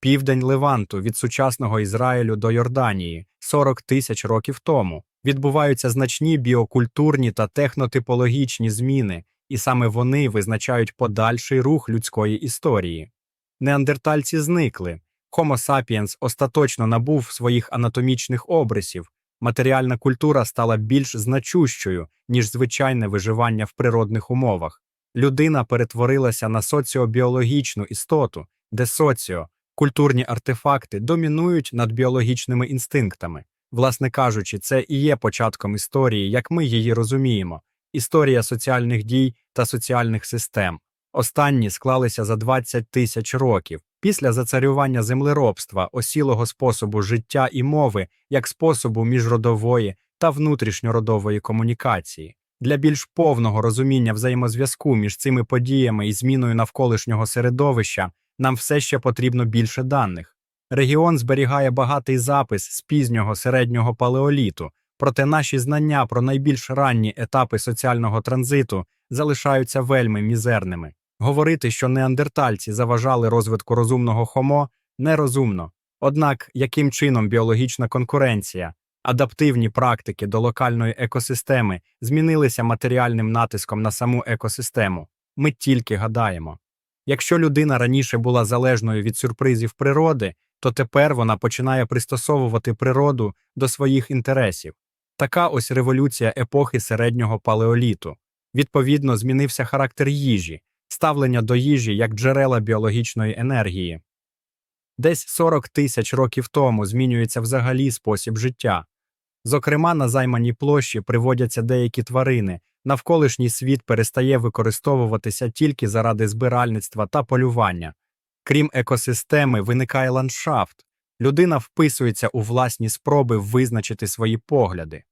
південь Леванту від сучасного Ізраїлю до Йорданії 40 тисяч років тому. Відбуваються значні біокультурні та технотипологічні зміни, і саме вони визначають подальший рух людської історії. Неандертальці зникли. Homo sapiens остаточно набув своїх анатомічних обрисів. Матеріальна культура стала більш значущою, ніж звичайне виживання в природних умовах. Людина перетворилася на соціобіологічну істоту, де соціо, культурні артефакти домінують над біологічними інстинктами. Власне кажучи, це і є початком історії, як ми її розуміємо, історія соціальних дій та соціальних систем. Останні склалися за 20 тисяч років після зацарювання землеробства, осілого способу життя і мови як способу міжродової та внутрішньородової комунікації. Для більш повного розуміння взаємозв'язку між цими подіями і зміною навколишнього середовища нам все ще потрібно більше даних. Регіон зберігає багатий запис з пізнього середнього палеоліту, проте наші знання про найбільш ранні етапи соціального транзиту залишаються вельми мізерними. Говорити, що неандертальці заважали розвитку розумного хомо, нерозумно. Однак, яким чином біологічна конкуренція, адаптивні практики до локальної екосистеми змінилися матеріальним натиском на саму екосистему, ми тільки гадаємо. Якщо людина раніше була залежною від сюрпризів природи, то тепер вона починає пристосовувати природу до своїх інтересів. Така ось революція епохи середнього палеоліту. Відповідно, змінився характер їжі, ставлення до їжі як джерела біологічної енергії. Десь 40 тисяч років тому змінюється взагалі спосіб життя. Зокрема, на займаній площі приводяться деякі тварини, навколишній світ перестає використовуватися тільки заради збиральництва та полювання. Крім екосистеми, виникає ландшафт. Людина вписується у власні спроби визначити свої погляди.